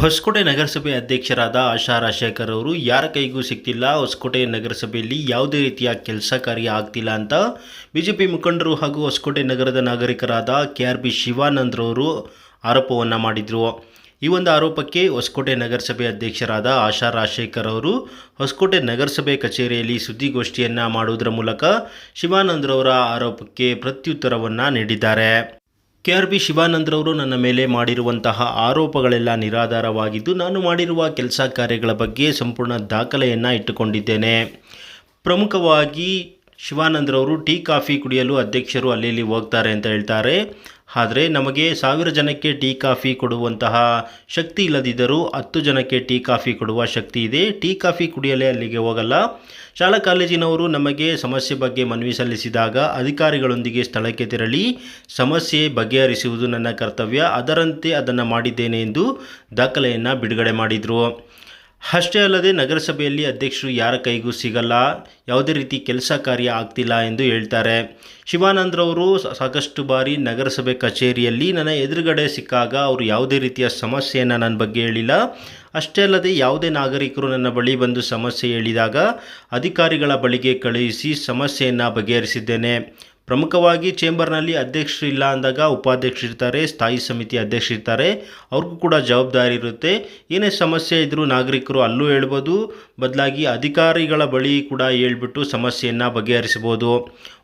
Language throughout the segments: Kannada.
ಹೊಸಕೋಟೆ ನಗರಸಭೆ ಅಧ್ಯಕ್ಷರಾದ ಆಶಾ ರಾಜಶೇಖರ್ ಅವರು, ಯಾರ ಕೈಗೂ ಸಿಗ್ತಿಲ್ಲ ಹೊಸಕೋಟೆ ನಗರಸಭೆಯಲ್ಲಿ ಯಾವುದೇ ರೀತಿಯ ಕೆಲಸ ಕಾರ್ಯ ಆಗ್ತಿಲ್ಲ ಅಂತ ಬಿಜೆಪಿ ಮುಖಂಡರು ಹಾಗೂ ಹೊಸಕೋಟೆ ನಗರದ ನಾಗರಿಕರಾದ ಕೆ ಆರ್ ಬಿ ಶಿವಾನಂದ್ರವರು ಆರೋಪವನ್ನು ಮಾಡಿದರು. ಈ ಒಂದು ಆರೋಪಕ್ಕೆ ಹೊಸಕೋಟೆ ನಗರಸಭೆ ಅಧ್ಯಕ್ಷರಾದ ಆಶಾ ರಾಜಶೇಖರ್ ಅವರು, ಹೊಸಕೋಟೆ ನಗರಸಭೆ ಕಚೇರಿಯಲ್ಲಿ ಸುದ್ದಿಗೋಷ್ಠಿಯನ್ನು ಮಾಡುವುದರ ಮೂಲಕ ಶಿವಾನಂದ್ರವರ ಆರೋಪಕ್ಕೆ ಪ್ರತ್ಯುತ್ತರವನ್ನು ನೀಡಿದ್ದಾರೆ. ಕೆ ಆರ್ ಬಿ ಶಿವಾನಂದ್ರವರು ನನ್ನ ಮೇಲೆ ಮಾಡಿರುವಂತಹ ಆರೋಪಗಳೆಲ್ಲ ನಿರಾಧಾರವಾಗಿದ್ದು, ನಾನು ಮಾಡಿರುವ ಕೆಲಸ ಕಾರ್ಯಗಳ ಬಗ್ಗೆ ಸಂಪೂರ್ಣ ದಾಖಲೆಯನ್ನು ಇಟ್ಟುಕೊಂಡಿದ್ದೇನೆ. ಪ್ರಮುಖವಾಗಿ ಶಿವಾನಂದ್ರವರು ಟೀ, ಕಾಫಿ ಕುಡಿಯಲು ಅಧ್ಯಕ್ಷರು ಅಲ್ಲಿ ಹೋಗ್ತಾರೆ ಅಂತ ಹೇಳ್ತಾರೆ. ಆದರೆ ನಮಗೆ ಸಾವಿರ ಜನಕ್ಕೆ ಟೀ ಕಾಫಿ ಕೊಡುವಂತಹ ಶಕ್ತಿ ಇಲ್ಲದಿದ್ದರೂ ಹತ್ತು ಜನಕ್ಕೆ ಟೀ ಕಾಫಿ ಕೊಡುವ ಶಕ್ತಿ ಇದೆ. ಟೀ ಕಾಫಿ ಕುಡಿಯಲೇ ಅಲ್ಲಿಗೆ ಹೋಗಲ್ಲ. ಶಾಲಾ ಕಾಲೇಜಿನವರು ನಮಗೆ ಸಮಸ್ಯೆ ಬಗ್ಗೆ ಮನವಿ ಸಲ್ಲಿಸಿದಾಗ ಅಧಿಕಾರಿಗಳೊಂದಿಗೆ ಸ್ಥಳಕ್ಕೆ ತೆರಳಿ ಸಮಸ್ಯೆ ಬಗೆಹರಿಸುವುದು ನನ್ನ ಕರ್ತವ್ಯ. ಅದರಂತೆ ಅದನ್ನು ಮಾಡಿದ್ದೇನೆ ಎಂದು ದಾಖಲೆಯನ್ನು ಬಿಡುಗಡೆ ಮಾಡಿದರು. ಅಷ್ಟೇ ಅಲ್ಲದೆ ನಗರಸಭೆಯಲ್ಲಿ ಅಧ್ಯಕ್ಷರು ಯಾರ ಕೈಗೂ ಸಿಗಲ್ಲ, ಯಾವುದೇ ರೀತಿ ಕೆಲಸ ಕಾರ್ಯ ಆಗ್ತಿಲ್ಲ ಎಂದು ಹೇಳ್ತಾರೆ. ಶಿವಾನಂದ್ರವರು ಸಾಕಷ್ಟು ಬಾರಿ ನಗರಸಭೆ ಕಚೇರಿಯಲ್ಲಿ ನನ್ನ ಎದುರುಗಡೆ ಸಿಕ್ಕಾಗ ಅವರು ಯಾವುದೇ ರೀತಿಯ ಸಮಸ್ಯೆಯನ್ನು ನನ್ನ ಬಗ್ಗೆ ಹೇಳಿಲ್ಲ. ಅಷ್ಟೇ ಅಲ್ಲದೆ ಯಾವುದೇ ನಾಗರಿಕರು ನನ್ನ ಬಳಿ ಬಂದು ಸಮಸ್ಯೆ ಹೇಳಿದಾಗ ಅಧಿಕಾರಿಗಳ ಬಳಿಗೆ ಕಳುಹಿಸಿ ಸಮಸ್ಯೆಯನ್ನು ಬಗೆಹರಿಸಿದ್ದೇನೆ. ಪ್ರಮುಖವಾಗಿ ಚೇಂಬರ್ನಲ್ಲಿ ಅಧ್ಯಕ್ಷರು ಇಲ್ಲ ಅಂದಾಗ ಉಪಾಧ್ಯಕ್ಷರಿರ್ತಾರೆ, ಸ್ಥಾಯಿ ಸಮಿತಿ ಅಧ್ಯಕ್ಷರಿರ್ತಾರೆ. ಅವ್ರಿಗೂ ಕೂಡ ಜವಾಬ್ದಾರಿ ಇರುತ್ತೆ. ಏನೇ ಸಮಸ್ಯೆ ಇದ್ದರೂ ನಾಗರಿಕರು ಅಲ್ಲೂ ಹೇಳ್ಬೋದು. ಬದಲಾಗಿ ಅಧಿಕಾರಿಗಳ ಬಳಿ ಕೂಡ ಹೇಳ್ಬಿಟ್ಟು ಸಮಸ್ಯೆಯನ್ನು ಬಗೆಹರಿಸ್ಬೋದು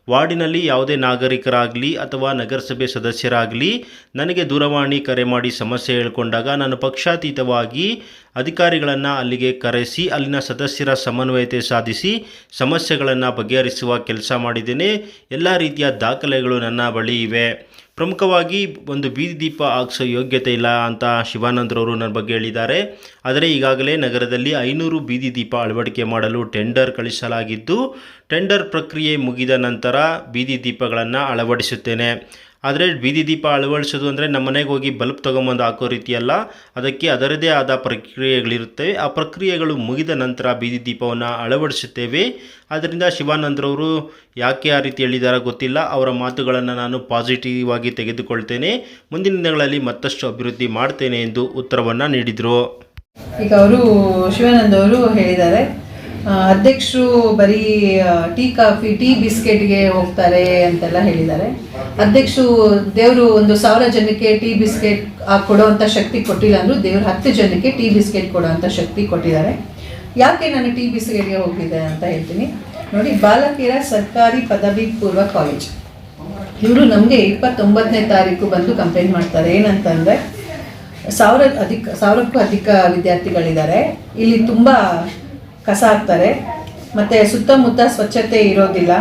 ವಾರ್ಡಿನಲ್ಲಿ ಯಾವುದೇ ನಾಗರಿಕರಾಗಲಿ ಅಥವಾ ನಗರಸಭೆ ಸದಸ್ಯರಾಗಲಿ ನನಗೆ ದೂರವಾಣಿ ಕರೆ ಮಾಡಿ ಸಮಸ್ಯೆ ಹೇಳ್ಕೊಂಡಾಗ ನಾನು ಪಕ್ಷಾತೀತವಾಗಿ ಅಧಿಕಾರಿಗಳನ್ನು ಅಲ್ಲಿಗೆ ಕರೆಸಿ, ಅಲ್ಲಿನ ಸದಸ್ಯರ ಸಮನ್ವಯತೆ ಸಾಧಿಸಿ, ಸಮಸ್ಯೆಗಳನ್ನು ಬಗೆಹರಿಸುವ ಕೆಲಸ ಮಾಡಿದ್ದೇನೆ. ಎಲ್ಲ ರೀತಿಯ ದಾಖಲೆಗಳು ನನ್ನ ಬಳಿ ಇವೆ. ಪ್ರಮುಖವಾಗಿ ಒಂದು ಬೀದಿ ದೀಪ ಹಾಕ್ಸೋ ಯೋಗ್ಯತೆ ಇಲ್ಲ ಅಂತ ಶಿವಾನಂದ್ರವರು ನನ್ನ ಬಗ್ಗೆ ಹೇಳಿದ್ದಾರೆ. ಆದರೆ ಈಗಾಗಲೇ ನಗರದಲ್ಲಿ ಐನೂರು ಬೀದಿ ದೀಪ ಅಳವಡಿಕೆ ಮಾಡಲು ಟೆಂಡರ್ ಕಳಿಸಲಾಗಿದ್ದು, ಟೆಂಡರ್ ಪ್ರಕ್ರಿಯೆ ಮುಗಿದ ನಂತರ ಬೀದಿ ದೀಪಗಳನ್ನು ಅಳವಡಿಸುತ್ತೇನೆ. ಆದರೆ ಬೀದಿ ದೀಪ ಅಳವಡಿಸೋದು ಅಂದರೆ ನಮ್ಮ ಮನೆಗೆ ಹೋಗಿ ಬಲ್ಬ್ ತೊಗೊಂಬಂದು ಹಾಕೋ ರೀತಿಯಲ್ಲ. ಅದಕ್ಕೆ ಅದರದೇ ಆದ ಪ್ರಕ್ರಿಯೆಗಳಿರುತ್ತವೆ. ಆ ಪ್ರಕ್ರಿಯೆಗಳು ಮುಗಿದ ನಂತರ ಬೀದಿ ದೀಪವನ್ನು ಅಳವಡಿಸುತ್ತೇವೆ. ಆದ್ದರಿಂದ ಶಿವಾನಂದ್ರವರು ಯಾಕೆ ಆ ರೀತಿ ಹೇಳಿದಾರೋ ಗೊತ್ತಿಲ್ಲ. ಅವರ ಮಾತುಗಳನ್ನು ನಾನು ಪಾಸಿಟಿವ್ ಆಗಿ ತೆಗೆದುಕೊಳ್ತೇನೆ. ಮುಂದಿನ ದಿನಗಳಲ್ಲಿ ಮತ್ತಷ್ಟು ಅಭಿವೃದ್ಧಿ ಮಾಡ್ತೇನೆ ಎಂದು ಉತ್ತರವನ್ನು ನೀಡಿದರು. ಈಗ ಅವರು ಶಿವಾನಂದ ಅವರು ಹೇಳಿದ್ದಾರೆ. ಅಧ್ಯಕ್ಷರು ಬರೀ ಟೀ ಕಾಫಿ, ಟೀ ಬಿಸ್ಕೆಟ್ಗೆ ಹೋಗ್ತಾರೆ ಅಂತೆಲ್ಲ ಹೇಳಿದ್ದಾರೆ. ಅಧ್ಯಕ್ಷರು, ದೇವರು ಒಂದು ಸಾವಿರ ಜನಕ್ಕೆ ಟೀ ಬಿಸ್ಕೆಟ್ ಕೊಡುವಂಥ ಶಕ್ತಿ ಕೊಟ್ಟಿಲ್ಲ ಅಂದರೂ ದೇವರು ಹತ್ತು ಜನಕ್ಕೆ ಟೀ ಬಿಸ್ಕೆಟ್ ಕೊಡುವಂಥ ಶಕ್ತಿ ಕೊಟ್ಟಿದ್ದಾರೆ. ಯಾಕೆ ನಾನು ಟೀ ಬಿಸ್ಕೆಟ್ಗೆ ಹೋಗಿದ್ದೆ ಅಂತ ಹೇಳ್ತೀನಿ. ನೋಡಿ ಬಾಲಕಿಯರ ಸರ್ಕಾರಿ ಪದವಿ ಪೂರ್ವ ಕಾಲೇಜ್. ಇವರು ನಮಗೆ ಇಪ್ಪತ್ತೊಂಬತ್ತನೇ ತಾರೀಕು ಬಂದು ಕಂಪ್ಲೇಂಟ್ ಮಾಡ್ತಾರೆ. ಏನಂತಂದರೆ, ಸಾವಿರ ಅಧಿಕ, ಸಾವಿರಕ್ಕೂ ಅಧಿಕ ವಿದ್ಯಾರ್ಥಿಗಳಿದ್ದಾರೆ. ಇಲ್ಲಿ ತುಂಬ ಕಸ ಹಾಕ್ತಾರೆ. ಮತ್ತು ಸುತ್ತಮುತ್ತ ಸ್ವಚ್ಛತೆ ಇರೋದಿಲ್ಲ.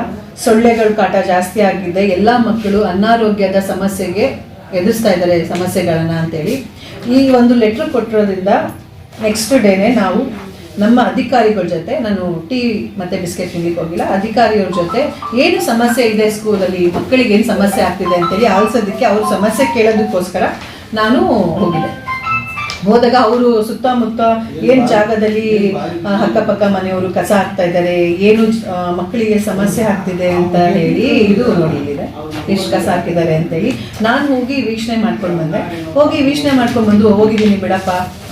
ಸೊಳ್ಳೆಗಳ ಕಾಟ ಜಾಸ್ತಿ ಆಗಿದೆ. ಎಲ್ಲ ಮಕ್ಕಳು ಅನಾರೋಗ್ಯದ ಸಮಸ್ಯೆಗೆ ಎದುರಿಸ್ತಾ ಇದ್ದಾರೆ ಸಮಸ್ಯೆಗಳನ್ನು ಅಂತೇಳಿ. ಈ ಒಂದು ಲೆಟ್ರ್ ಕೊಟ್ಟಿರೋದ್ರಿಂದ ನೆಕ್ಸ್ಟ್ ಡೇನೆ ನಾವು ನಮ್ಮ ಅಧಿಕಾರಿಗಳ ಜೊತೆ ನಾನು ಟೀ ಮತ್ತು ಬಿಸ್ಕೆಟ್ ತಿನ್ಲಿಕ್ಕೆ ಹೋಗಿಲ್ಲ. ಅಧಿಕಾರಿಗಳ ಜೊತೆ ಏನು ಸಮಸ್ಯೆ ಇದೆ ಸ್ಕೂಲಲ್ಲಿ ಮಕ್ಕಳಿಗೆ ಏನು ಸಮಸ್ಯೆ ಆಗ್ತಿದೆ ಅಂತೇಳಿ ಆಲಿಸೋದಕ್ಕೆ ಅವ್ರ ಸಮಸ್ಯೆ ಕೇಳೋದಕ್ಕೋಸ್ಕರ ನಾನು ಹೋಗಿದ್ದೆ. ಹೋದಾಗ ಅವರು ಸುತ್ತಮುತ್ತ ಏನು ಜಾಗದಲ್ಲಿ ಅಕ್ಕಪಕ್ಕ ಮನೆಯವರು ಕಸ ಹಾಕ್ತಾ ಇದ್ದಾರೆ, ಏನು ಮಕ್ಕಳಿಗೆ ಸಮಸ್ಯೆ ಆಗ್ತಿದೆ ಅಂತ ಹೇಳಿ ಇದು ನೋಡಿ ಎಷ್ಟು ಕಸ ಹಾಕಿದ್ದಾರೆ ಅಂತೇಳಿ ನಾನು ಹೋಗಿ ವೀಕ್ಷಣೆ ಮಾಡ್ಕೊಂಡು ಬಂದೆ. ಹೋಗಿ ವೀಕ್ಷಣೆ ಮಾಡ್ಕೊಂಡು ಬಂದು, ಹೋಗಿದ್ದೀನಿ, ಬಿಡಪ್ಪ,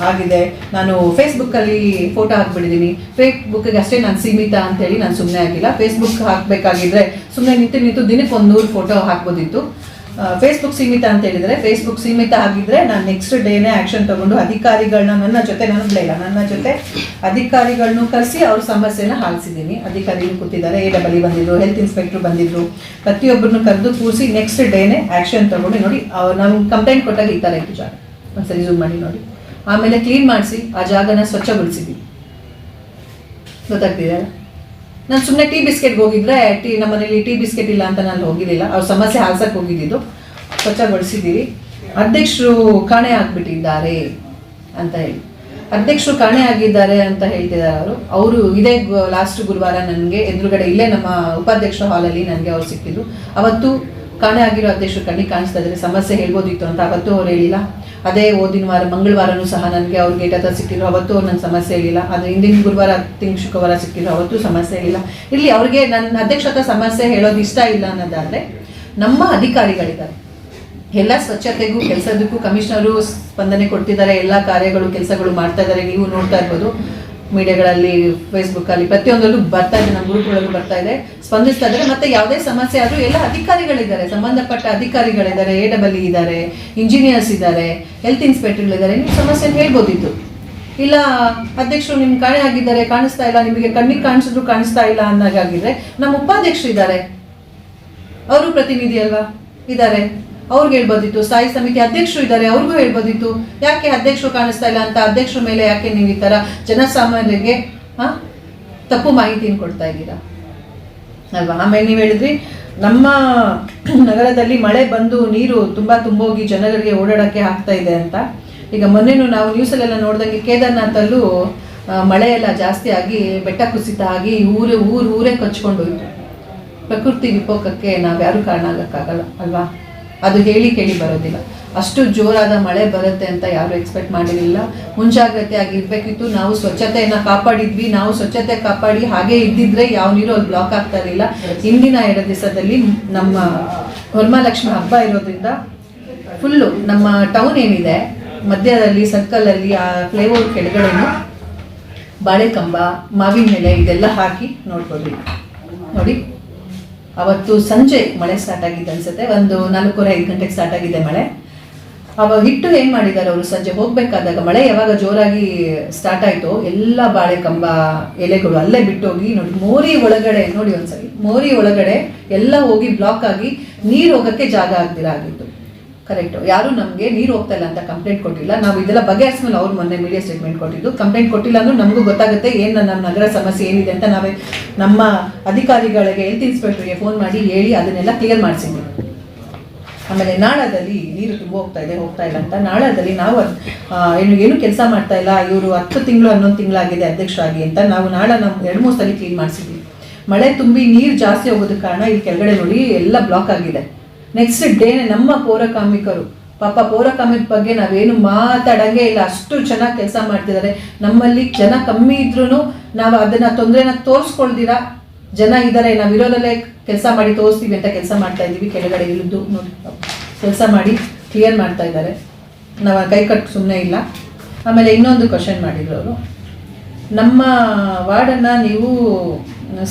ಆಗಿದೆ. ನಾನು ಫೇಸ್ಬುಕ್ಕಲ್ಲಿ ಫೋಟೋ ಹಾಕ್ಬಿಟ್ಟಿದ್ದೀನಿ. ಫೇಸ್ಬುಕ್ಗೆ ಅಷ್ಟೇ ನಾನು ಸೀಮಿತ ಅಂತೇಳಿ ನಾನು ಸುಮ್ಮನೆ ಆಗಿಲ್ಲ. ಫೇಸ್ಬುಕ್ ಹಾಕಬೇಕಾಗಿದ್ರೆ ಸುಮ್ಮನೆ ನಿಂತು ನಿಂತು ದಿನಕ್ಕೆ ಒಂದು ನೂರು ಫೋಟೋ ಹಾಕ್ಬೋದಿತ್ತು. ಫೇಸ್ಬುಕ್ ಸೀಮಿತ ಅಂತ ಹೇಳಿದ್ರೆ ಫೇಸ್ಬುಕ್ ಸೀಮಿತ ಆಗಿದ್ರೆ ನಾನು ನೆಕ್ಸ್ಟ್ ಡೇನೇ ಆಕ್ಷನ್ ತಗೊಂಡು ಅಧಿಕಾರಿಗಳನ್ನ ನನ್ನ ಜೊತೆ, ನಾನು ಇಲ್ಲ ನನ್ನ ಜೊತೆ ಅಧಿಕಾರಿಗಳನ್ನೂ ಕರೆಸಿ ಅವ್ರ ಸಮಸ್ಯೆನ ಹಾಲಿಸಿದ್ದೀನಿ. ಅಧಿಕಾರಿಗಳು ಕೂತಿದ್ದಾರೆ ಎ ಡಬಲ್ ಬಂದಿದ್ರು ಹೆಲ್ತ್ ಇನ್ಸ್ಪೆಕ್ಟರ್ ಬಂದಿದ್ರು. ಪ್ರತಿಯೊಬ್ಬರನ್ನು ಕರೆದು ಕೂರಿಸಿ ನೆಕ್ಸ್ಟ್ ಡೇನೇ ಆಕ್ಷನ್ ತಗೊಂಡು ನೋಡಿ ಅವ್ರು ನಾವು ಕಂಪ್ಲೇಂಟ್ ಕೊಟ್ಟಾಗ ಈ ಥರ ಇತ್ತು ಜಾಗ. ಒಂದ್ಸರಿ ಜೂಮ್ ಮಾಡಿ ನೋಡಿ. ಆಮೇಲೆ ಕ್ಲೀನ್ ಮಾಡಿಸಿ, ಆ ಜಾಗನ ಸ್ವಚ್ಛಗೊಳಿಸಿದ್ವಿ. ಗೊತ್ತಾಗ್ತಿದೆ ನಾನು ಸುಮ್ಮನೆ ಟೀ ಬಿಸ್ಕೆಟ್ಗೆ ಹೋಗಿದ್ರೆ ಟೀ ನಮ್ಮನೇಲಿ ಟೀ ಬಿಸ್ಕೆಟ್ ಇಲ್ಲ ಅಂತ ನಾನು ಹೋಗಿರಲಿಲ್ಲ. ಅವ್ರ ಸಮಸ್ಯೆ ಹಾಲ್ಸಕ್ಕೆ ಹೋಗಿದ್ದಿದ್ದು. ಸ್ವಚ್ಛಗೊಳಿಸಿದ್ದೀವಿ ಅಧ್ಯಕ್ಷರು ಕಾಣೆ ಆಗಿಬಿಟ್ಟಿದ್ದಾರೆ ಅಂತ ಹೇಳಿ. ಅಧ್ಯಕ್ಷರು ಕಾಣೆ ಆಗಿದ್ದಾರೆ ಅಂತ ಹೇಳ್ತಿದ್ದಾರೆ ಅವರು. ಅವರು ಇದೇ ಲಾಸ್ಟ್ ಗುರುವಾರ ನನಗೆ ಎದುರುಗಡೆ ಇಲ್ಲೇ ನಮ್ಮ ಉಪಾಧ್ಯಕ್ಷ ಹಾಲಲ್ಲಿ ನನಗೆ ಅವ್ರು ಸಿಕ್ಕಿದ್ರು. ಅವತ್ತು ಕಾಣೆ ಆಗಿರೋ ಅಧ್ಯಕ್ಷರು ಕಣ್ಣಿಗೆ ಕಾಣಿಸ್ತಾ ಇದ್ದಾರೆ ಸಮಸ್ಯೆ ಹೇಳ್ಬೋದಿತ್ತು ಅಂತ ಅವತ್ತು ಅವ್ರು ಹೇಳಿಲ್ಲ. ಅದೇ ಓದಿನ ವಾರ, ಮಂಗಳವಾರನೂ ಸಹ ನನಗೆ ಅವ್ರ ಗೇಟ್ ಹತ್ರ ಸಿಕ್ಕಿದ್ರು. ಅವತ್ತು ನನ್ನ ಸಮಸ್ಯೆ ಇರಲಿಲ್ಲ ಅದು ಹಿಂದಿನ ಗುರುವಾರ, ತಿಂಗ್, ಶುಕ್ರವಾರ ಸಿಕ್ಕಿದ್ರು. ಅವತ್ತು ಸಮಸ್ಯೆ ಇಲ್ಲ. ಇಲ್ಲಿ ಅವ್ರಿಗೆ ನನ್ನ ಅಧ್ಯಕ್ಷ ಹತ್ರ ಸಮಸ್ಯೆ ಹೇಳೋದು ಇಷ್ಟ ಇಲ್ಲ ಅನ್ನೋದಾದರೆ, ನಮ್ಮ ಅಧಿಕಾರಿಗಳಿದ್ದಾರೆ. ಎಲ್ಲ ಸ್ವಚ್ಛತೆಗೂ, ಕೆಲಸದಕ್ಕೂ ಕಮಿಷನರು ಸ್ಪಂದನೆ ಕೊಡ್ತಿದ್ದಾರೆ. ಎಲ್ಲ ಕಾರ್ಯಗಳು, ಕೆಲಸಗಳು ಮಾಡ್ತಾ ಇದ್ದಾರೆ. ನೀವು ನೋಡ್ತಾ ಇರ್ಬೋದು. ಮೀಡಿಯಾಗಳಲ್ಲಿ ಫೇಸ್ಬುಕ್ಕಲ್ಲಿ ಪ್ರತಿಯೊಂದರಲ್ಲೂ ಬರ್ತಾ ಇದೆ, ನಮ್ಮ ಗ್ರೂಪ್ಗಳಲ್ಲೂ ಬರ್ತಾ ಇದೆ, ಸ್ಪಂದಿಸ್ತಾ ಇದ್ದಾರೆ. ಮತ್ತೆ ಯಾವುದೇ ಸಮಸ್ಯೆ ಆದರೂ ಎಲ್ಲ ಅಧಿಕಾರಿಗಳಿದ್ದಾರೆ, ಸಂಬಂಧಪಟ್ಟ ಅಧಿಕಾರಿಗಳಿದ್ದಾರೆ ಎ ಡಬಲ್ ಇದ್ದಾರೆ ಇಂಜಿನಿಯರ್ಸ್ ಇದ್ದಾರೆ ಹೆಲ್ತ್ ಇನ್ಸ್ಪೆಕ್ಟರ್ಗಳಿದ್ದಾರೆ ನೀವು ಸಮಸ್ಯೆ ಹೇಳ್ಬೋದಿತ್ತು. ಇಲ್ಲ, ಅಧ್ಯಕ್ಷರು ನಿಮ್ಮ ಕಾಣೆ ಆಗಿದ್ದಾರೆ, ಕಾಣಿಸ್ತಾ ಇಲ್ಲ, ನಿಮಗೆ ಕಣ್ಣಿಗೆ ಕಾಣಿಸಿದ್ರು ಕಾಣಿಸ್ತಾ ಇಲ್ಲ ಅನ್ನೋದಾಗಿದ್ರೆ ನಮ್ಮ ಉಪಾಧ್ಯಕ್ಷರು ಇದ್ದಾರೆ. ಅವರು ಪ್ರತಿನಿಧಿ ಅಲ್ವಾ? ಇದ್ದಾರೆ. ಅವ್ರಿಗೆ ಹೇಳ್ಬೋದಿತ್ತು, ಸ್ಥಾಯಿ ಸಮಿತಿ ಅಧ್ಯಕ್ಷರು ಇದ್ದಾರೆ, ಅವ್ರಿಗೂ ಹೇಳ್ಬೋದಿತ್ತು. ಯಾಕೆ ಅಧ್ಯಕ್ಷರು ಕಾಣಿಸ್ತಾ ಇಲ್ಲ ಅಂತ ಅಧ್ಯಕ್ಷರ ಮೇಲೆ ಯಾಕೆ ನೀವು ಈ ಥರ ಜನಸಾಮಾನ್ಯರಿಗೆ ತಪ್ಪು ಮಾಹಿತಿಯನ್ನು ಕೊಡ್ತಾ ಇದ್ದೀರಾ? ಅಲ್ವಾ? ಆಮೇಲೆ ನೀವು ಹೇಳಿದ್ರಿ, ನಮ್ಮ ನಗರದಲ್ಲಿ ಮಳೆ ಬಂದು ನೀರು ತುಂಬಾ ತುಂಬೋಗಿ ಜನಗಳಿಗೆ ಓಡಾಡಕ್ಕೆ ಆಗ್ತಾ ಇದೆ ಅಂತ. ಈಗ ಮೊನ್ನೆನೂ ನಾವು ನ್ಯೂಸಲ್ಲೆಲ್ಲ ನೋಡ್ದಂಗೆ ಕೇದಾರ್ನಾಥಲ್ಲೂ ಮಳೆಯೆಲ್ಲ ಜಾಸ್ತಿ ಆಗಿ ಬೆಟ್ಟ ಕುಸಿತ ಆಗಿ ಊರು ಊರು, ಊರೇ ಕಚ್ಕೊಂಡು ಹೋಯ್ತು. ಪ್ರಕೃತಿ ನಾವು ಯಾರು ಕಾರಣ ಆಗೋಕ್ಕಾಗಲ್ಲ, ಅಲ್ವಾ? ಅದು ಹೇಳಿ ಕೇಳಿ ಬರೋದಿಲ್ಲ. ಅಷ್ಟು ಜೋರಾದ ಮಳೆ ಬರುತ್ತೆ ಅಂತ ಯಾರು ಎಕ್ಸ್ಪೆಕ್ಟ್ ಮಾಡಿರಲಿಲ್ಲ. ಮುಂಜಾಗ್ರತೆ ಆಗಿರ್ಬೇಕಿತ್ತು. ನಾವು ಸ್ವಚ್ಛತೆಯನ್ನ ಕಾಪಾಡಿದ್ವಿ. ನಾವು ಸ್ವಚ್ಛತೆ ಕಾಪಾಡಿ ಹಾಗೆ ಇದ್ದಿದ್ರೆ ಯಾವ ನೀರು ಅಲ್ಲಿ ಬ್ಲಾಕ್ ಆಗ್ತಾ ಇರಲಿಲ್ಲ. ಹಿಂದಿನ ಎರಡು ದಿವಸದಲ್ಲಿ ನಮ್ಮ ಹೊರ್ಮಾಲಕ್ಷ್ಮಿ ಹಬ್ಬ ಇರೋದ್ರಿಂದ ಫುಲ್ಲು ನಮ್ಮ ಟೌನ್ ಏನಿದೆ, ಮಧ್ಯದಲ್ಲಿ ಸರ್ಕಲಲ್ಲಿ ಆ ಫ್ಲೇವರ್ ಕೆಳಗಡೆನು ಬಾಳೆಕಂಬ, ಮಾವಿನ ಮೇಲೆ ಇದೆಲ್ಲ ಹಾಕಿ ನೋಡ್ಕೊಡ್ರಿ ನೋಡಿ. ಅವತ್ತು ಸಂಜೆ ಮಳೆ ಸ್ಟಾರ್ಟ್ ಆಗಿದ್ದು ಅನ್ಸುತ್ತೆ. ಒಂದು ನಾಲ್ಕೂವರೆ, ಐದು ಗಂಟೆಗೆ ಸ್ಟಾರ್ಟ್ ಆಗಿದೆ ಮಳೆ. ಅವಾಗ ಹಿಟ್ಟು ಏನು ಮಾಡಿದ್ದಾರೆ ಅವರು? ಸಂಜೆ ಹೋಗಬೇಕಾದಾಗ ಮಳೆ ಯಾವಾಗ ಜೋರಾಗಿ ಸ್ಟಾರ್ಟ್ ಆಯ್ತು, ಎಲ್ಲ ಬಾಳೆಕಂಬ ಎಲೆಗಳು ಅಲ್ಲೇ ಬಿಟ್ಟೋಗಿ ನೋಡಿ, ಮೋರಿ ಒಳಗಡೆ, ನೋಡಿ ಒಂದ್ಸರಿ, ಮೋರಿ ಒಳಗಡೆ ಎಲ್ಲ ಹೋಗಿ ಬ್ಲಾಕ್ ಆಗಿ ನೀರು ಹೋಗಕ್ಕೆ ಜಾಗ ಆಗ್ದಿರ ಆಗಿತ್ತು. ಕರೆಕ್ಟ್ ಯಾರು ನಮಗೆ ನೀರು ಹೋಗ್ತಾ ಇಲ್ಲ ಅಂತ ಕಂಪ್ಲೇಂಟ್ ಕೊಟ್ಟಿಲ್ಲ. ನಾವು ಇದೆಲ್ಲ ಬಗೆಹರಿಸ್ಮೇಲೆ ಅವ್ರು ಮೊನ್ನೆ ಮೀಡಿಯಾ ಸ್ಟೇಟ್ಮೆಂಟ್ ಕೊಟ್ಟಿದ್ದು. ಕಂಪ್ಲೇಂಟ್ ಕೊಟ್ಟಿಲ್ಲ ಅಂದ್ರೆ ನಮಗೂ ಗೊತ್ತಾಗುತ್ತೆ ಏನು ನಮ್ಮ ನಗರ ಸಮಸ್ಯೆ ಏನಿದೆ ಅಂತ ನಾವೇ ನಮ್ಮ ಅಧಿಕಾರಿಗಳಿಗೆ ಹೆಲ್ತ್ ಇನ್ಸ್ಪೆಕ್ಟರ್ಗೆ ಫೋನ್ ಮಾಡಿ ಹೇಳಿ ಅದನ್ನೆಲ್ಲ ಕ್ಲಿಯರ್ ಮಾಡಿಸಿದ್ವಿ. ಆಮೇಲೆ ನಾಳದಲ್ಲಿ ನೀರು ತುಂಬ ಹೋಗ್ತಾ ಇದೆ, ಹೋಗ್ತಾ ಇಲ್ಲ ಅಂತ ನಾಳದಲ್ಲಿ ನಾವು ಏನು ಏನು ಕೆಲಸ ಮಾಡ್ತಾ ಇಲ್ಲ. ಇವರು ಹತ್ತು ತಿಂಗಳು, ಹನ್ನೊಂದು ತಿಂಗಳಾಗಿದೆ ಅಧ್ಯಕ್ಷರಾಗಿ ಅಂತ ನಾವು ನಾಳ ನಮ್ಮ ಎರಡು, ಮೂರು ಸಲ ಕ್ಲೀನ್ ಮಾಡಿಸಿದ್ವಿ. ಮಳೆ ತುಂಬಿ ನೀರು ಜಾಸ್ತಿ ಹೋಗೋದಕ್ಕೆ ಕಾರಣ ಇಲ್ಲಿ ಕೆಳಗಡೆ ನೋಡಿ ಎಲ್ಲ ಬ್ಲಾಕ್ ಆಗಿದೆ. ನೆಕ್ಸ್ಟ್ ಡೇ ನಮ್ಮ ಪೌರ ಕಾರ್ಮಿಕರು ಪಾಪ ಪೌರ ಕಾರ್ಮಿಕ ಬಗ್ಗೆ ನಾವೇನು ಮಾತಾಡಂಗೆ ಇಲ್ಲ. ಅಷ್ಟು ಚೆನ್ನಾಗಿ ಕೆಲಸ ಮಾಡ್ತಿದ್ದಾರೆ. ನಮ್ಮಲ್ಲಿ ಜನ ಕಮ್ಮಿ ಇದ್ರೂ ನಾವು ಅದನ್ನ ತೊಂದರೆನ ತೋರಿಸ್ಕೊಳ್ದಿರಾ. ಜನ ಇದ್ದಾರೆ ನಾವು ಇರೋದಲ್ಲೇ ಕೆಲಸ ಮಾಡಿ ತೋರಿಸ್ತೀವಿ ಅಂತ ಕೆಲಸ ಮಾಡ್ತಾ ಇದ್ದೀವಿ. ಕೆಳಗಡೆ ಇಳಿದು ನೋಡಿ. ಕೆಲಸ ಮಾಡಿ ಕ್ಲಿಯರ್ ಮಾಡ್ತಾ ಇದ್ದಾರೆ. ನಾವು ಕೈ ಕಟ್ಟು ಸುಮ್ಮನೆ ಇಲ್ಲ. ಆಮೇಲೆ ಇನ್ನೊಂದು ಕ್ವಶನ್ ಮಾಡಿದ್ರು ಅವರು. ನಮ್ಮ ವಾರ್ಡನ್ನು ನೀವು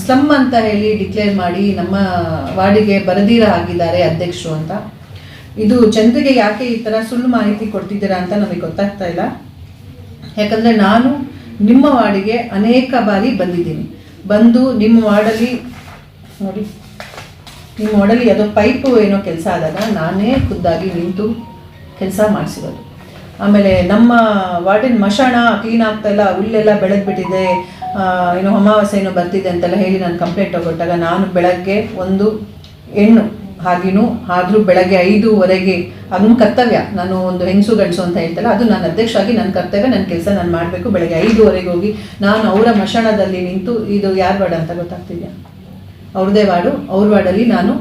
ಸ್ಲಮ್ ಅಂತ ಹೇಳಿ ಡಿಕ್ಲೇರ್ ಮಾಡಿ ನಮ್ಮ ವಾರ್ಡಿಗೆ ಬರದೀರ ಆಗಿದ್ದಾರೆ ಅಧ್ಯಕ್ಷರು ಅಂತ. ಇದು ಜನರಿಗೆ ಯಾಕೆ ಈ ಥರ ಸುಳ್ಳು ಮಾಹಿತಿ ಕೊಡ್ತಿದ್ದೀರಾ ಅಂತ ನಮಗೆ ಗೊತ್ತಾಗ್ತಾ ಇಲ್ಲ. ಯಾಕಂದರೆ ನಾನು ನಿಮ್ಮ ವಾರ್ಡಿಗೆ ಅನೇಕ ಬಾರಿ ಬಂದಿದ್ದೀನಿ. ಬಂದು ನಿಮ್ಮ ವಾರ್ಡಲ್ಲಿ ನೋಡಿ, ನಿಮ್ಮ ವಾರ್ಡಲ್ಲಿ ಯಾವುದೋ ಪೈಪು ಏನೋ ಕೆಲಸ ಆದಾಗ ನಾನೇ ಖುದ್ದಾಗಿ ನಿಂತು ಕೆಲಸ ಮಾಡಿಸಿರೋದು. ಆಮೇಲೆ ನಮ್ಮ ವಾರ್ಡಿನ ಮಶಾಣ ಕ್ಲೀನ್ ಆಗ್ತಾ ಇಲ್ಲ, ಹುಲ್ಲೆಲ್ಲ ಬೆಳೆದ್ಬಿಟ್ಟಿದೆ ಏನೋ ಅಮಾವಾಸ್ಯೆ ಏನೋ ಬರ್ತಿದೆ ಅಂತೆಲ್ಲ ಹೇಳಿ ನಾನು ಕಂಪ್ಲೇಂಟ್ ತಗೊಟ್ಟಾಗ ನಾನು ಬೆಳಗ್ಗೆ ಒಂದು ಹೆಣ್ಣು, ಹಾಗೇನು ಆದರೂ ಬೆಳಗ್ಗೆ ಐದೂವರೆಗೆ ಅದನ್ನು ಕರ್ತವ್ಯ. ನಾನು ಒಂದು ಹೆಂಗಸು ಗಂಡಸು ಅಂತ ಹೇಳ್ತಲ್ಲ, ಅದು ನಾನು ಅಧ್ಯಕ್ಷ ಆಗಿ ನನ್ನ ಕರ್ತವ್ಯ, ನನ್ನ ಕೆಲಸ ನಾನು ಮಾಡಬೇಕು. ಬೆಳಗ್ಗೆ ಐದೂವರೆಗೆ ಹೋಗಿ ನಾನು ಅವರ ಮಶಾನದಲ್ಲಿ ನಿಂತು ಇದು ಯಾರು ವಾರ್ಡ್ ಅಂತ ಗೊತ್ತಾಗ್ತಿದೆಯಾ? ಅವ್ರದೇ ವಾರ್ಡು, ಅವ್ರ ವಾರ್ಡಲ್ಲಿ ನಾನು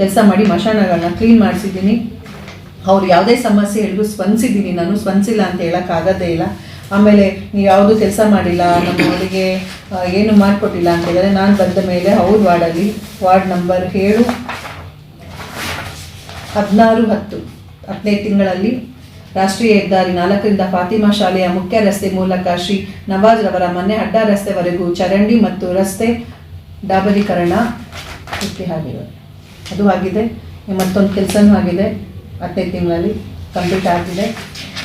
ಕೆಲಸ ಮಾಡಿ ಮಶಾಣಗಳನ್ನ ಕ್ಲೀನ್ ಮಾಡಿಸಿದ್ದೀನಿ. ಅವ್ರು ಯಾವುದೇ ಸಮಸ್ಯೆ ಹೇಳಿದ್ರು ಸ್ಪಂದಿಸಿದ್ದೀನಿ ನಾನು, ಸ್ಪಂದಿಸಿಲ್ಲ ಅಂತ ಹೇಳೋಕ್ಕಾಗೋದೇ ಇಲ್ಲ. ಆಮೇಲೆ ನೀವು ಯಾವುದು ಕೆಲಸ ಮಾಡಿಲ್ಲ, ನಮ್ಮ ಅವರಿಗೆ ಏನು ಮಾಡಿಕೊಟ್ಟಿಲ್ಲ ಅಂತ ಹೇಳಿದರೆ ನಾನು ಬಂದ ಮೇಲೆ ಅವ್ರ ವಾರ್ಡಲ್ಲಿ ವಾರ್ಡ್ ನಂಬರ್ ಏಳು, ಹದಿನಾರು, ಹತ್ತು, ಹದಿನೈದು ತಿಂಗಳಲ್ಲಿ ರಾಷ್ಟ್ರೀಯ ಹೆದ್ದಾರಿ ನಾಲ್ಕರಿಂದ ಫಾತಿಮಾ ಶಾಲೆಯ ಮುಖ್ಯ ರಸ್ತೆ ಮೂಲಕ ಶ್ರೀ ನವಾಜ್ ರವರ ಮನೆ ಅಡ್ಡ ರಸ್ತೆವರೆಗೂ ಚರಂಡಿ ಮತ್ತು ರಸ್ತೆ ಡಾಬರೀಕರಣ ಪೂರ್ತಿ ಆಗಿದೆ. ಅದು ಆಗಿದೆ. ಮತ್ತೊಂದು ಕೆಲಸನೂ ಆಗಿದೆ. ಹದಿನೈದು ತಿಂಗಳಲ್ಲಿ ಕಂಪ್ಲೀಟ್ ಆಗಿದೆ.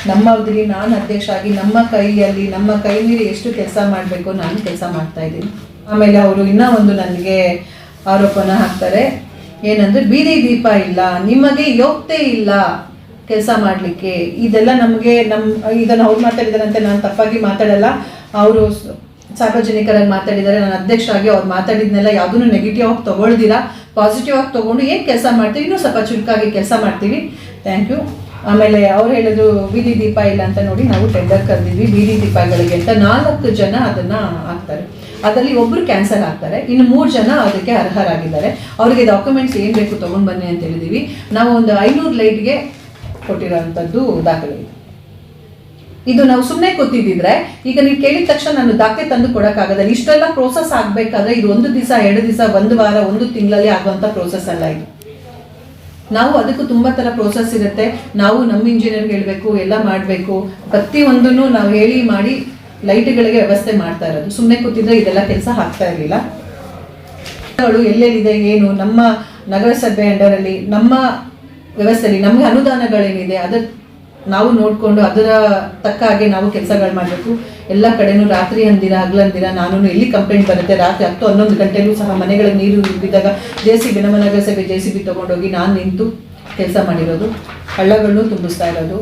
ನಮ್ಮ ಅವಧಿಗೆ ನಾನು ಅಧ್ಯಕ್ಷ ಆಗಿ ನಮ್ಮ ಕೈಯಲ್ಲಿ, ನಮ್ಮ ಕೈ ಮೀರಿ ಎಷ್ಟು ಕೆಲಸ ಮಾಡಬೇಕು ನಾನು ಕೆಲಸ ಮಾಡ್ತಾ ಇದ್ದೀನಿ. ಆಮೇಲೆ ಅವರು ಇನ್ನೂ ಒಂದು ನನಗೆ ಆರೋಪನ ಹಾಕ್ತಾರೆ. ಏನಂದ್ರೆ, ಬೀದಿ ದೀಪ ಇಲ್ಲ, ನಿಮಗೆ ಯೋಗ್ಯತೆ ಇಲ್ಲ ಕೆಲಸ ಮಾಡಲಿಕ್ಕೆ. ಇದೆಲ್ಲ ನಮಗೆ ನಮ್ಮ ಇದನ್ನು ಅವ್ರು ಮಾತಾಡಿದಾರಂತೆ, ನಾನು ತಪ್ಪಾಗಿ ಮಾತಾಡಲ್ಲ. ಅವರು ಸಾರ್ವಜನಿಕರಾಗಿ ಮಾತಾಡಿದ್ದಾರೆ ನಾನು ಅಧ್ಯಕ್ಷರಾಗಿ ಅವ್ರು ಮಾತಾಡಿದ್ನೆಲ್ಲ ಯಾವುದನ್ನು ನೆಗೆಟಿವ್ ಆಗಿ ತೊಗೊಳ್ದಿರ ಪಾಸಿಟಿವ್ ಆಗಿ ತಗೊಂಡು ಏನು ಕೆಲಸ ಮಾಡ್ತೀವಿ ಇನ್ನೂ ಸ್ವಲ್ಪ ಚುರುಕಾಗಿ ಕೆಲಸ ಮಾಡ್ತೀವಿ. ಥ್ಯಾಂಕ್ ಯು ಆಮೇಲೆ ಅವ್ರು ಹೇಳಿದ್ರು, ಬೀದಿ ದೀಪ ಇಲ್ಲ ಅಂತ ನೋಡಿ ನಾವು ಟೆಂಡರ್ ಕರೆದಿದ್ವಿ, ಬೀದಿ ದೀಪಗಳಿಗೆ ಅಂತ. ನಾಲ್ಕು ಜನ ಅದನ್ನ ಹಾಕ್ತಾರೆ. ಅದರಲ್ಲಿ ಒಬ್ರು ಕ್ಯಾನ್ಸಲ್ ಆಗ್ತಾರೆ, ಇನ್ನು ಮೂರು ಜನ ಅದಕ್ಕೆ ಅರ್ಹರಾಗಿದ್ದಾರೆ. ಅವರಿಗೆ ಡಾಕ್ಯುಮೆಂಟ್ಸ್ ಏನು ಬೇಕು ತೊಗೊಂಡು ಬನ್ನಿ ಅಂತ ಹೇಳಿದೀವಿ. ನಾವು ಒಂದು ಐನೂರು ಲೈಟ್ಗೆ ಕೊಟ್ಟಿರೋವಂಥದ್ದು ದಾಖಲೆ ಇದೆ ಇದು ನಾವು ಸುಮ್ಮನೆ ಕೂತಿದ್ದಿದ್ರೆ, ಈಗ ನೀವು ಕೇಳಿದ ತಕ್ಷಣ ನಾನು ದಾಖಲೆ ತಂದು ಕೊಡೋಕ್ಕಾಗಲ್ಲ ಇಷ್ಟೆಲ್ಲ ಪ್ರೋಸೆಸ್ ಆಗಬೇಕಾದ್ರೆ ಇದು ಒಂದು ದಿವಸ, ಎರಡು ದಿವಸ, ಒಂದು ವಾರ, ಒಂದು ತಿಂಗಳಲ್ಲಿ ಆಗುವಂಥ ಪ್ರೋಸೆಸ್ ಅಲ್ಲ ಇದು. ನಾವು ಅದಕ್ಕೂ ತುಂಬ ಥರ ಪ್ರೋಸೆಸ್ ಇರುತ್ತೆ. ನಾವು ನಮ್ಮ ಇಂಜಿನಿಯರ್ಗೆ ಹೇಳಬೇಕು, ಎಲ್ಲ ಮಾಡಬೇಕು. ಪ್ರತಿಯೊಂದನ್ನು ನಾವು ಹೇಳಿ ಮಾಡಿ ಲೈಟ್ಗಳಿಗೆ ವ್ಯವಸ್ಥೆ ಮಾಡ್ತಾ ಇರೋದು. ಸುಮ್ಮನೆ ಕೂತಿದ್ರೆ ಇದೆಲ್ಲ ಕೆಲಸ ಆಗ್ತಾ ಇರಲಿಲ್ಲ. ಎಲ್ಲೆಲ್ಲಿದೆ, ಏನು, ನಮ್ಮ ನಗರಸಭೆ ಅಂಡರಲ್ಲಿ ನಮ್ಮ ವ್ಯವಸ್ಥೆಯಲ್ಲಿ ನಮಗೆ ಅನುದಾನಗಳೇನಿದೆ, ಅದರ ನಾವು ನೋಡಿಕೊಂಡು ಅದರ ತಕ್ಕ ಹಾಗೆ ನಾವು ಕೆಲಸಗಳು ಮಾಡಬೇಕು. ಎಲ್ಲ ಕಡೆನೂ ರಾತ್ರಿ ಅಂದಿರ ಹಗ್ಲಂದಿರ ನಾನು ಎಲ್ಲಿ ಕಂಪ್ಲೇಂಟ್ ಬರುತ್ತೆ? ರಾತ್ರಿ ಹತ್ತು, ಹನ್ನೊಂದು ಗಂಟೆಲೂ ಸಹ ಮನೆಗಳ ನೀರು ಬಿದ್ದಾಗ ಜೆ ಸಿ ಬಿ ನಮ್ಮ ನಗರಸಭೆ ಜೆ ಸಿ ಬಿ ತೊಗೊಂಡೋಗಿ ನಾನು ನಿಂತು ಕೆಲಸ ಮಾಡಿರೋದು. ಹಳ್ಳಗಳನ್ನೂ ತುಂಬಿಸ್ತಾ ಇರೋದು.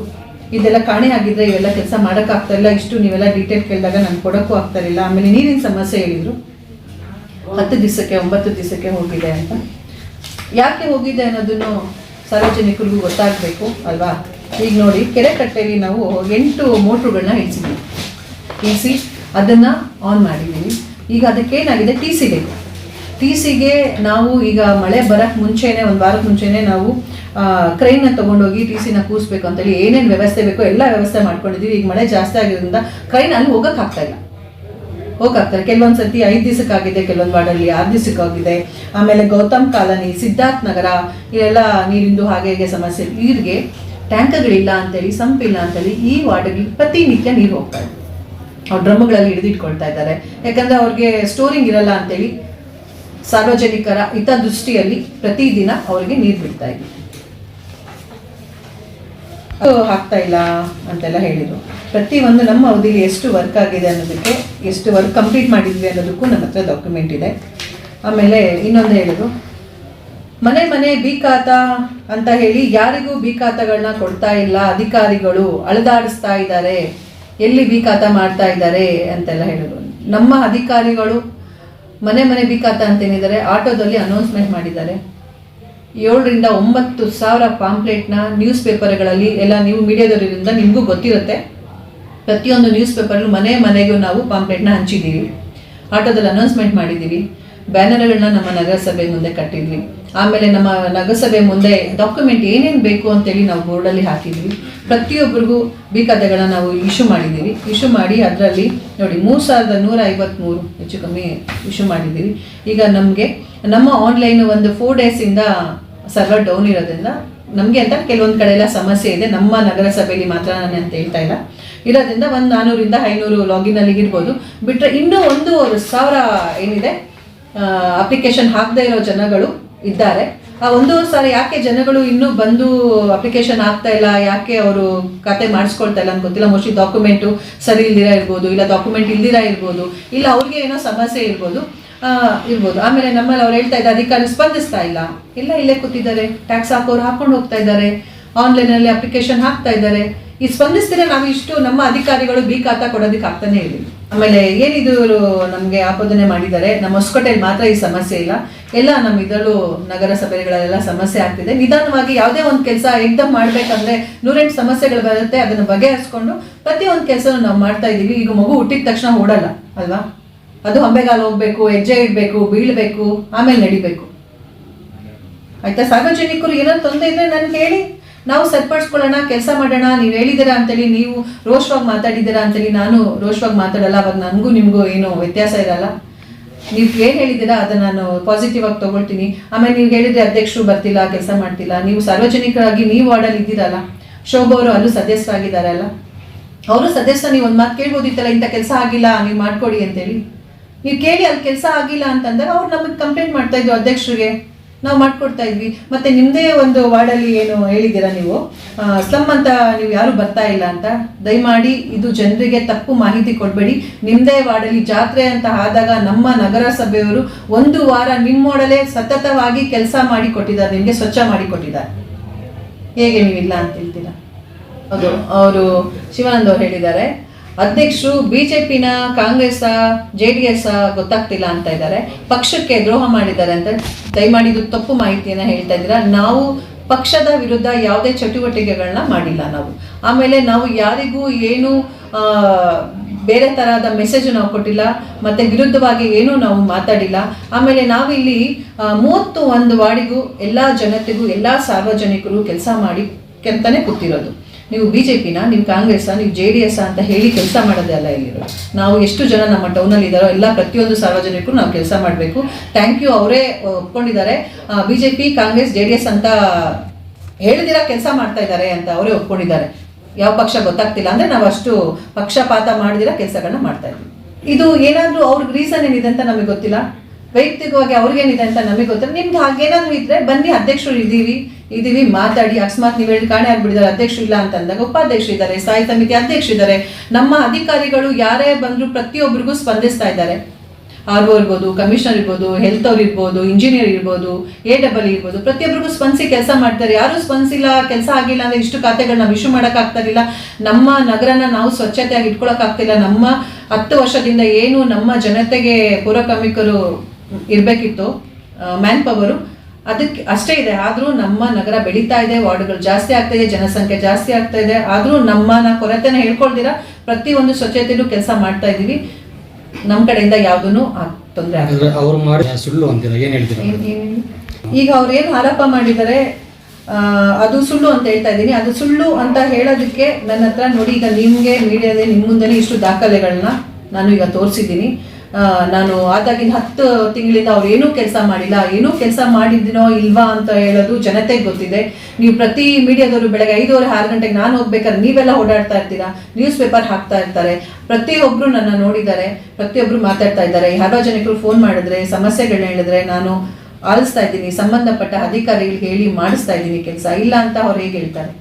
ಇದೆಲ್ಲ ಕಾಣೆ ಆಗಿದ್ರೆ ಇವೆಲ್ಲ ಕೆಲಸ ಮಾಡೋಕ್ಕಾಗ್ತಾ ಇಲ್ಲ. ಇಷ್ಟು ನೀವೆಲ್ಲ ಡೀಟೇಲ್ ಕೇಳಿದಾಗ ನಾನು ಕೊಡೋಕ್ಕೂ ಆಗ್ತಾ ಆಮೇಲೆ ನೀರಿನ ಸಮಸ್ಯೆ ಹೇಳಿದರು. ಹತ್ತು ದಿವಸಕ್ಕೆ, ಒಂಬತ್ತು ದಿವಸಕ್ಕೆ ಹೋಗಿದೆ ಅಂತ. ಯಾಕೆ ಹೋಗಿದೆ ಅನ್ನೋದನ್ನು ಸಾರ್ವಜನಿಕರಿಗೂ ಗೊತ್ತಾಗಬೇಕು, ಅಲ್ವಾ? ಈಗ ನೋಡಿ, ಕೆರೆ ಕಟ್ಟೆಗೆ ನಾವು ಎಂಟು ಮೋಟ್ರುಗಳನ್ನ ಇಳಿಸಿದ್ವಿ. ಇಳಿಸಿ ಅದನ್ನು ಆನ್ ಮಾಡಿದ್ದೀವಿ ಈಗ ಅದಕ್ಕೇನಾಗಿದೆ ಟಿ ಸಿ ಬೇಕು ಟಿ ಸಿಗೆ ನಾವು ಈಗ ಮಳೆ ಬರಕ್ಕೆ ಮುಂಚೆನೆ, ಒಂದು ವಾರದ ಮುಂಚೆನೆ ನಾವು ಕ್ರೈನ್ನ ತಗೊಂಡೋಗಿ ಟಿ ಸಿನ ಕೂರಿಸ್ಬೇಕು ಅಂತೇಳಿ ಏನೇನು ವ್ಯವಸ್ಥೆ ಬೇಕೋ ಎಲ್ಲ ವ್ಯವಸ್ಥೆ ಮಾಡ್ಕೊಂಡಿದ್ದೀವಿ ಈಗ ಮಳೆ ಜಾಸ್ತಿ ಆಗಿರೋದ್ರಿಂದ ಕ್ರೈನ್ ಅಲ್ಲಿ ಹೋಗೋಕ್ಕಾಗ್ತಾ ಇಲ್ಲ. ಹೋಗಾಗ್ತಾರೆ ಕೆಲವೊಂದು ಸತಿ ಐದು ದಿವಸಕ್ಕಾಗಿದೆ, ಕೆಲವೊಂದು ವಾರ್ಡಲ್ಲಿ ಆರು ದಿವಸಕ್ಕಾಗಿದೆ. ಆಮೇಲೆ ಗೌತಮ್ ಕಾಲನಿ, ಸಿದ್ಧಾರ್ಥ್ ನಗರ ಇವೆಲ್ಲ ನೀರಿಂದು ಹಾಗೆ ಹೀಗೆ ಸಮಸ್ಯೆ. ನೀರಿಗೆ ಟ್ಯಾಂಕರ್ಗಳಿಲ್ಲ ಅಂತೇಳಿ, ಸಂಪ್ ಇಲ್ಲ ಅಂತೇಳಿ ಈ ವಾರ್ಡ್ಗೆ ಪ್ರತಿನಿತ್ಯ ನೀರು ಹೋಗ್ತಾ ಇದೆ. ಅವ್ರು ಡ್ರಮ್ಗಳಲ್ಲಿ ಹಿಡಿದಿಟ್ಕೊಳ್ತಾ ಇದ್ದಾರೆ. ಯಾಕಂದ್ರೆ ಅವ್ರಿಗೆ ಸ್ಟೋರಿಂಗ್ ಇರಲ್ಲ ಅಂತೇಳಿ ಸಾರ್ವಜನಿಕರ ಹಿತದೃಷ್ಟಿಯಲ್ಲಿ ಪ್ರತಿದಿನ ಅವರಿಗೆ ನೀರು ಬಿಡ್ತಾ ಇದ್ವಿ ಹಾಕ್ತಾ ಇಲ್ಲ ಅಂತೆಲ್ಲ ಹೇಳಿದರು. ಪ್ರತಿಯೊಂದು ನಮ್ಮ ಅವಧಿಲಿ ಎಷ್ಟು ವರ್ಕ್ ಆಗಿದೆ ಅನ್ನೋದಕ್ಕೆ, ಎಷ್ಟು ವರ್ಕ್ ಕಂಪ್ಲೀಟ್ ಮಾಡಿದ್ವಿ ಅನ್ನೋದಕ್ಕೂ ನಮ್ಮ ಹತ್ರ ಡಾಕ್ಯುಮೆಂಟ್ ಇದೆ. ಆಮೇಲೆ ಇನ್ನೊಂದು ಹೇಳಿದ್ರು ಮನೆ ಮನೆ ಬಿ ಅಂತ ಹೇಳಿ ಯಾರಿಗೂ ಬಿ ಕೊಡ್ತಾ ಇಲ್ಲ, ಅಧಿಕಾರಿಗಳು ಅಳದಾಡಿಸ್ತಾ ಇದ್ದಾರೆ, ಎಲ್ಲಿ ಬಿ ಮಾಡ್ತಾ ಇದ್ದಾರೆ ಅಂತೆಲ್ಲ ಹೇಳಿದ್ರು ನಮ್ಮ ಅಧಿಕಾರಿಗಳು ಮನೆ ಮನೆ ಬಿ ಅಂತ ಅಂತೇನಿದ್ದಾರೆ ಆಟೋದಲ್ಲಿ ಅನೌನ್ಸ್ಮೆಂಟ್ ಮಾಡಿದ್ದಾರೆ. ಏಳರಿಂದ ಒಂಬತ್ತು ಸಾವಿರ ಪಾಂಪ್ಲೆಟ್ನ ನ್ಯೂಸ್ ಪೇಪರ್ಗಳಲ್ಲಿ ಎಲ್ಲ ನೀವು ಮೀಡಿಯಾದವರಿಂದ ನಿಮಗೂ ಗೊತ್ತಿರುತ್ತೆ. ಪ್ರತಿಯೊಂದು ನ್ಯೂಸ್ ಪೇಪರ್ಲು ಮನೆ ಮನೆಗೂ ನಾವು ಪಾಂಪ್ಲೆಟ್ನ ಹಂಚಿದ್ದೀವಿ. ಆಟೋದಲ್ಲಿ ಅನೌನ್ಸ್ಮೆಂಟ್ ಮಾಡಿದ್ದೀವಿ. ಬ್ಯಾನರ್ಗಳನ್ನ ನಮ್ಮ ನಗರಸಭೆ ಮುಂದೆ ಕಟ್ಟಿದ್ವಿ. ಆಮೇಲೆ ನಮ್ಮ ನಗರಸಭೆ ಮುಂದೆ ಡಾಕ್ಯುಮೆಂಟ್ ಏನೇನು ಬೇಕು ಅಂತೇಳಿ ನಾವು ಬೋರ್ಡಲ್ಲಿ ಹಾಕಿದ್ವಿ. ಪ್ರತಿಯೊಬ್ಬರಿಗೂ ಬೇಕಾದಗಳನ್ನ ನಾವು ಇಶ್ಯೂ ಮಾಡಿದ್ದೀವಿ. ಇಶ್ಯೂ ಮಾಡಿ ಅದರಲ್ಲಿ ನೋಡಿ ಮೂರು ಸಾವಿರದ ನೂರ ಐವತ್ತ್ಮೂರು ಹೆಚ್ಚು ಕಮ್ಮಿ ಇಶ್ಯೂ ಮಾಡಿದ್ದೀವಿ. ಈಗ ನಮಗೆ ನಮ್ಮ ಆನ್ಲೈನ್ ಒಂದು ಫೋರ್ ಡೇಸಿಂದ ಸರ್ವರ್ ಡೌನ್ ಇರೋದ್ರಿಂದ ನಮಗೆ ಅಂತ ಕೆಲವೊಂದು ಕಡೆ ಎಲ್ಲ ಸಮಸ್ಯೆ ಇದೆ. ನಮ್ಮ ನಗರಸಭೆಯಲ್ಲಿ ಮಾತ್ರ ನಾನು ಅಂತ ಹೇಳ್ತಾ ಇಲ್ಲ. ಇರೋದ್ರಿಂದ ಒಂದು ನಾನ್ನೂರಿಂದ ಐನೂರು ಲಾಗಿನ್ ಅಲ್ಲಿ ಇರ್ಬೋದು. ಬಿಟ್ಟರೆ ಇನ್ನೂ ಒಂದು ಸಾವಿರ ಏನಿದೆ ಅಪ್ಲಿಕೇಶನ್ ಹಾಕದೇ ಇರೋ ಜನಗಳು ಇದ್ದಾರೆ. ಆ ಒಂದು ಸಾವಿರ ಯಾಕೆ ಜನಗಳು ಇನ್ನೂ ಬಂದು ಅಪ್ಲಿಕೇಶನ್ ಆಗ್ತಾ ಇಲ್ಲ, ಯಾಕೆ ಅವರು ಖಾತೆ ಮಾಡಿಸ್ಕೊಳ್ತಾ ಇಲ್ಲ ಅಂತ ಗೊತ್ತಿಲ್ಲ. ಮೋಸ್ಟ್ಲಿ ಡಾಕ್ಯುಮೆಂಟು ಸರಿ ಇಲ್ದಿರ ಇರ್ಬೋದು, ಇಲ್ಲ ಡಾಕ್ಯುಮೆಂಟ್ ಇಲ್ದಿರ ಇರ್ಬೋದು, ಇಲ್ಲ ಅವ್ರಿಗೆ ಏನೋ ಸಮಸ್ಯೆ ಇರ್ಬೋದು ಇರ್ಬೋದು. ಆಮೇಲೆ ನಮ್ಮಲ್ಲಿ ಅವ್ರು ಹೇಳ್ತಾ ಇದ್ದಾರೆ, ಅಧಿಕಾರಿ ಸ್ಪಂದಿಸ್ತಾ ಇಲ್ಲ. ಇಲ್ಲ, ಇಲ್ಲೇ ಕೂತಿದ್ದಾರೆ. ಟ್ಯಾಕ್ಸ್ ಹಾಕೋರು ಹಾಕೊಂಡು ಹೋಗ್ತಾ ಇದ್ದಾರೆ. ಆನ್ಲೈನಲ್ಲಿ ಅಪ್ಲಿಕೇಶನ್ ಹಾಕ್ತಾ ಇದ್ದಾರೆ. ಈ ಸ್ಪಂದಿಸ್ತೀರ ನಾವು ಇಷ್ಟು ನಮ್ಮ ಅಧಿಕಾರಿಗಳು ಬಿ ಖಾತಾ ಕೊಡೋದಕ್ಕೆ ಆಗ್ತಾನೆ ಇಲ್ಲ ಆಮೇಲೆ ಏನಿದು ನಮಗೆ ಆಪೋದನೆ ಮಾಡಿದ್ದಾರೆ? ನಮ್ಮ ಹೊಸಕೋಟೆಯಲ್ಲಿ ಮಾತ್ರ ಈ ಸಮಸ್ಯೆ ಇಲ್ಲ. ಎಲ್ಲ ನಮ್ಮ ಇದರಲ್ಲೂ ನಗರ ಸಭೆಗಳಲ್ಲೆಲ್ಲ ಸಮಸ್ಯೆ ಆಗ್ತಿದೆ. ನಿಧಾನವಾಗಿ ಯಾವುದೇ ಒಂದು ಕೆಲಸ ಏಕ್ದಮ್ ಮಾಡ್ಬೇಕಂದ್ರೆ ನೂರೆಂಟು ಸಮಸ್ಯೆಗಳು ಬರುತ್ತೆ, ಅದನ್ನು ಬಗೆಹರಿಸ್ಕೊಂಡು ಪ್ರತಿ ಒಂದು ಕೆಲಸನೂ ನಾವು ಮಾಡ್ತಾ ಇದ್ದೀವಿ. ಈಗ ಮಗು ಹುಟ್ಟಿದ ತಕ್ಷಣ ಓಡಲ್ಲ, ಅಲ್ವಾ? ಅದು ಹಂಬೆಗಾಲು ಹೋಗ್ಬೇಕು, ಹೆಜ್ಜೆ ಇಡಬೇಕು, ಬೀಳ್ಬೇಕು, ಆಮೇಲೆ ನಡಿಬೇಕು. ಆಯ್ತಾ? ಸಾರ್ವಜನಿಕರು ಏನಾದ್ರು ತೊಂದರೆ ಇದ್ರೆ ನನ್ಗೆ ಹೇಳಿ. ನಾವು ಸರಿಪಡಿಸ್ಕೊಳ್ಳೋಣ, ಕೆಲಸ ಮಾಡೋಣ, ನೀವು ಹೇಳಿದ್ದೀರಾ ಅಂತೇಳಿ, ನೀವು ರೋಷವಾಗಿ ಮಾತಾಡಿದ್ದೀರಾ ಅಂತೇಳಿ ನಾನು ರೋಷವಾಗಿ ಮಾತಾಡಲ್ಲ, ಅವಾಗ ನನಗೂ ನಿಮಗೂ ಏನು ವ್ಯತ್ಯಾಸ ಇರಲ್ಲ. ನೀವು ಏನು ಹೇಳಿದ್ದೀರಾ ಅದನ್ನ ನಾನು ಪಾಸಿಟಿವ್ ಆಗಿ ತಗೊಳ್ತೀನಿ. ಆಮೇಲೆ ನೀವು ಹೇಳಿದ್ರೆ ಅಧ್ಯಕ್ಷರು ಬರ್ತಿಲ್ಲ, ಕೆಲಸ ಮಾಡ್ತಿಲ್ಲ. ನೀವು ಸಾರ್ವಜನಿಕರಾಗಿ ನೀವು ವಾರ್ಡಲ್ಲಿ ಇದ್ದೀರಲ್ಲ, ಶೋಭಾ ಅವರು ಅಲ್ಲೂ ಸದಸ್ಯರಾಗಿದ್ದಾರಲ್ಲ ಅವರು ಸದಸ್ಯ, ನೀವು ಒಂದು ಮಾತು ಕೇಳ್ಬೋದಿತ್ತಲ್ಲ, ಇಂಥ ಕೆಲಸ ಆಗಿಲ್ಲ, ನೀವು ಮಾಡ್ಕೊಡಿ ಅಂತೇಳಿ. ನೀವು ಕೇಳಿ ಅಲ್ಲಿ ಕೆಲಸ ಆಗಿಲ್ಲ ಅಂತಂದಾಗ ಅವ್ರು ನಮಗೆ ಕಂಪ್ಲೇಂಟ್ ಮಾಡ್ತಾ ಇದ್ರು ಅಧ್ಯಕ್ಷರಿಗೆ. ನಾವು ಮಾಡ್ಕೊಡ್ತಾ ಇದ್ವಿ. ಮತ್ತೆ ನಿಮ್ಮದೇ ಒಂದು ವಾರ್ಡಲ್ಲಿ ಏನು ಹೇಳಿದ್ದೀರಾ ನೀವು? ಸ್ಲಮ್ ಅಂತ ನೀವು ಯಾರು ಬರ್ತಾ ಇಲ್ಲ ಅಂತ. ದಯಮಾಡಿ ಇದು ಜನರಿಗೆ ತಪ್ಪು ಮಾಹಿತಿ ಕೊಡಬೇಡಿ. ನಿಮ್ಮದೇ ವಾರ್ಡಲ್ಲಿ ಜಾತ್ರೆ ಅಂತ ಆದಾಗ ನಮ್ಮ ನಗರಸಭೆಯವರು ಒಂದು ವಾರ ನಿಮ್ಮೊಡಲೆ ಸತತವಾಗಿ ಕೆಲಸ ಮಾಡಿ ಕೊಟ್ಟಿದ್ದಾರೆ. ನಿಮಗೆ ಸ್ವಚ್ಛ ಮಾಡಿ ಕೊಟ್ಟಿದ್ದಾರೆ. ಹೇಗೆ ನೀವಿಲ್ಲ ಅಂತ ಹೇಳ್ತೀರಾ? ಹೌದು ಅವರು ಶಿವಾನಂದ್ ಅವ್ರು ಹೇಳಿದ್ದಾರೆ. ಅಧ್ಯಕ್ಷರು ಬಿಜೆಪಿನ ಕಾಂಗ್ರೆಸ್ ಜೆ ಡಿ ಎಸ್ ಗೊತ್ತಾಗ್ತಿಲ್ಲ ಅಂತ ಇದ್ದಾರೆ. ಪಕ್ಷಕ್ಕೆ ದ್ರೋಹ ಮಾಡಿದ್ದಾರೆ ಅಂತ ದಯಮಾಡಿ ಇದು ತಪ್ಪು ಮಾಹಿತಿಯನ್ನ ಹೇಳ್ತಾ ಇದ್ದೀರಾ? ನಾವು ಪಕ್ಷದ ವಿರುದ್ಧ ಯಾವುದೇ ಚಟುವಟಿಕೆಗಳನ್ನ ಮಾಡಿಲ್ಲ ನಾವು. ಆಮೇಲೆ ನಾವು ಯಾರಿಗೂ ಏನು ಬೇರೆ ತರಹದ ಮೆಸೇಜ್ ನಾವು ಕೊಟ್ಟಿಲ್ಲ, ಮತ್ತೆ ವಿರುದ್ಧವಾಗಿ ಏನೂ ನಾವು ಮಾತಾಡಿಲ್ಲ. ಆಮೇಲೆ ನಾವಿಲ್ಲಿ ಮೂವತ್ತು ಒಂದು ವಾರ್ಡಿಗೂ ಎಲ್ಲ ಜನತೆಗೂ, ಎಲ್ಲ ಸಾರ್ವಜನಿಕರು ಕೆಲಸ ಮಾಡಿ ಕೆಂತಾನೆ ಕೂತಿರೋದು. ನೀವು ಬಿ ಜೆ ಪಿನ ನೀವು ಕಾಂಗ್ರೆಸ್ಸ ನೀವು ಜೆ ಡಿ ಎಸ್ ಅಂತ ಹೇಳಿ ಕೆಲಸ ಮಾಡೋದಲ್ಲ ಇಲ್ಲಿರೋದು ನಾವು ಎಷ್ಟು ಜನ ನಮ್ಮ ಟೌನಲ್ಲಿ ಇದ್ದಾರೋ ಎಲ್ಲ ಪ್ರತಿಯೊಂದು ಸಾರ್ವಜನಿಕರು ನಾವು ಕೆಲಸ ಮಾಡಬೇಕು. ಥ್ಯಾಂಕ್ ಯು ಅವರೇ ಒಪ್ಕೊಂಡಿದ್ದಾರೆ. B J P Congress J D S ಅಂತ ಹೇಳಿದಿರ ಕೆಲಸ ಮಾಡ್ತಾ ಇದ್ದಾರೆ ಅಂತ ಅವರೇ ಒಪ್ಕೊಂಡಿದ್ದಾರೆ. ಯಾವ ಪಕ್ಷ ಗೊತ್ತಾಗ್ತಿಲ್ಲ ಅಂದ್ರೆ ನಾವು ಅಷ್ಟು ಪಕ್ಷಪಾತ ಮಾಡಿದಿರ ಕೆಲಸಗಳನ್ನ ಮಾಡ್ತಾ ಇದ್ದೀವಿ. ಇದು ಏನಾದ್ರೂ ಅವ್ರಿಗೆ ರೀಸನ್ ಏನಿದೆ ಅಂತ ನಮಗೆ ಗೊತ್ತಿಲ್ಲ. ವೈಯಕ್ತಿಕವಾಗಿ ಅವ್ರಿಗೇನಿದೆ ಅಂತ ನಮಗೆ ಗೊತ್ತಿಲ್ಲ. ನಿಮ್ಗೆ ಹಾಗೇನಾದರೂ ಇದ್ರೆ ಬನ್ನಿ, ಅಧ್ಯಕ್ಷರು ಇದ್ದೀವಿ. ಇದೀವಿ ಮಾತಾಡಿ, ಅಕಸ್ಮಾತ್ ನೀವು ಹೇಳಿ ಕಾಣೆ ಆಗ್ಬಿಟ್ಟಿದ್ದಾರೆ ಅಧ್ಯಕ್ಷ ಇಲ್ಲ ಅಂತ ಅಂದಾಗ ಉಪಾಧ್ಯಕ್ಷರು ಇದ್ದಾರೆ, ಸ್ಥಾಯಿ ಸಮಿತಿ ಅಧ್ಯಕ್ಷರಿದ್ದಾರೆ ನಮ್ಮ ಅಧಿಕಾರಿಗಳು ಯಾರೇ ಬಂದರೂ ಪ್ರತಿಯೊಬ್ಬರಿಗೂ ಸ್ಪಂದಿಸ್ತಾ ಇದ್ದಾರೆ. ಆರ್ ಓ ಇರ್ಬೋದು, ಕಮಿಷನರ್ ಇರ್ಬೋದು, ಹೆಲ್ತ್ ಅವ್ರು ಇರ್ಬೋದು, ಇಂಜಿನಿಯರ್ ಇರ್ಬೋದು, ಎ ಡಬಲ್ ಇರ್ಬೋದು, ಪ್ರತಿಯೊಬ್ಬರಿಗೂ ಸ್ಪಂದಿಸಿ ಕೆಲಸ ಮಾಡ್ತಾರೆ. ಯಾರು ಸ್ಪಂದಿಸಿಲ್ಲ, ಕೆಲಸ ಆಗಿಲ್ಲ ಅಂದರೆ ಇಷ್ಟು ಖಾತೆಗಳನ್ನ ಇಶ್ಯೂ ಮಾಡೋಕ್ಕಾಗ್ತಾರಿಲ್ಲ ನಮ್ಮ ನಗರನ ನಾವು ಸ್ವಚ್ಛತೆಯಾಗಿ ಇಟ್ಕೊಳಕ್ಕಾಗ್ತಿಲ್ಲ ನಮ್ಮ ಹತ್ತು ವರ್ಷದಿಂದ ಏನು ನಮ್ಮ ಜನತೆಗೆ ಪೌರಕಾರ್ಮಿಕರು ಇರಬೇಕಿತ್ತು ಮ್ಯಾನ್ ಪವರು ಅದಕ್ಕೆ ಅಷ್ಟೇ ಇದೆ. ಆದರೂ ನಮ್ಮ ನಗರ ಬೆಳೀತಾ ಇದೆ ವಾರ್ಡ್ಗಳು ಜಾಸ್ತಿ ಆಗ್ತಾ ಇದೆ ಜನಸಂಖ್ಯೆ ಜಾಸ್ತಿ ಆಗ್ತಾ ಇದೆ. ಆದರೂ ನಮ್ಮನ್ನ ಕೊರತೆನ ಹೇಳ್ಕೊಳ್ದಿರ? ಪ್ರತಿಯೊಂದು ಸ್ವಚ್ಛತೆಯಲ್ಲೂ ಕೆಲಸ ಮಾಡ್ತಾ ಇದ್ದೀವಿ. ನಮ್ಮ ಕಡೆಯಿಂದ ಯಾವುದೂ ತೊಂದರೆ ಆಗಿಲ್ಲ. ಅವ್ರು ಮಾಡಿ ಸುಳ್ಳು ಅಂತೀರ? ಏನು ಹೇಳ್ತೀರ? ಈಗ ಅವ್ರು ಏನು ಆರೋಪ ಮಾಡಿದ್ದಾರೆ ಆ, ಅದು ಸುಳ್ಳು ಅಂತ ಹೇಳ್ತಾ ಇದ್ದೀನಿ. ಅದು ಸುಳ್ಳು ಅಂತ ಹೇಳೋದಕ್ಕೆ ನನ್ನ ಹತ್ರ ನೋಡಿ ಈಗ ನಿಮಗೆ ಮೀಡಿಯಾದ ನಿಮ್ಮ ಮುಂದೆ ಇಷ್ಟು ದಾಖಲೆಗಳನ್ನ ನಾನು ಈಗ ತೋರಿಸಿದ್ದೀನಿ. ನಾನು ಆದಾಗಿನ ಹತ್ತು ತಿಂಗಳಿಂದ ಅವ್ರು ಏನೂ ಕೆಲಸ ಮಾಡಿಲ್ಲ, ಏನೂ ಕೆಲಸ ಮಾಡಿದ್ದೀನೋ ಇಲ್ವಾ ಅಂತ ಹೇಳೋದು ಜನತೆಗೆ ಗೊತ್ತಿದೆ. ನೀವು ಪ್ರತಿ ಮೀಡಿಯಾದವರು ಬೆಳಗ್ಗೆ ಐದೂವರೆ, ಆರು ಗಂಟೆಗೆ ನಾನು ಹೋಗ್ಬೇಕಾದ್ರೆ ನೀವೆಲ್ಲ ಓಡಾಡ್ತಾ ಇರ್ತೀರಾ? ನ್ಯೂಸ್ ಪೇಪರ್ ಹಾಕ್ತಾ ಇರ್ತಾರೆ. ಪ್ರತಿಯೊಬ್ಬರು ನನ್ನ ನೋಡಿದ್ದಾರೆ ಪ್ರತಿಯೊಬ್ಬರು ಮಾತಾಡ್ತಾ ಇದ್ದಾರೆ. ಯಾರೋ ಜನಕ್ಕೆ ಫೋನ್ ಮಾಡಿದ್ರೆ ಸಮಸ್ಯೆಗಳನ್ನ ಹೇಳಿದ್ರೆ ನಾನು ಆಲಿಸ್ತಾ ಇದ್ದೀನಿ. ಸಂಬಂಧಪಟ್ಟ ಅಧಿಕಾರಿಗಳಿಗೆ ಹೇಳಿ ಮಾಡಿಸ್ತಾ ಇದ್ದೀನಿ ಕೆಲಸ. ಇಲ್ಲ ಅಂತ ಅವ್ರು ಹೇಗೆ ಹೇಳ್ತಾರೆ?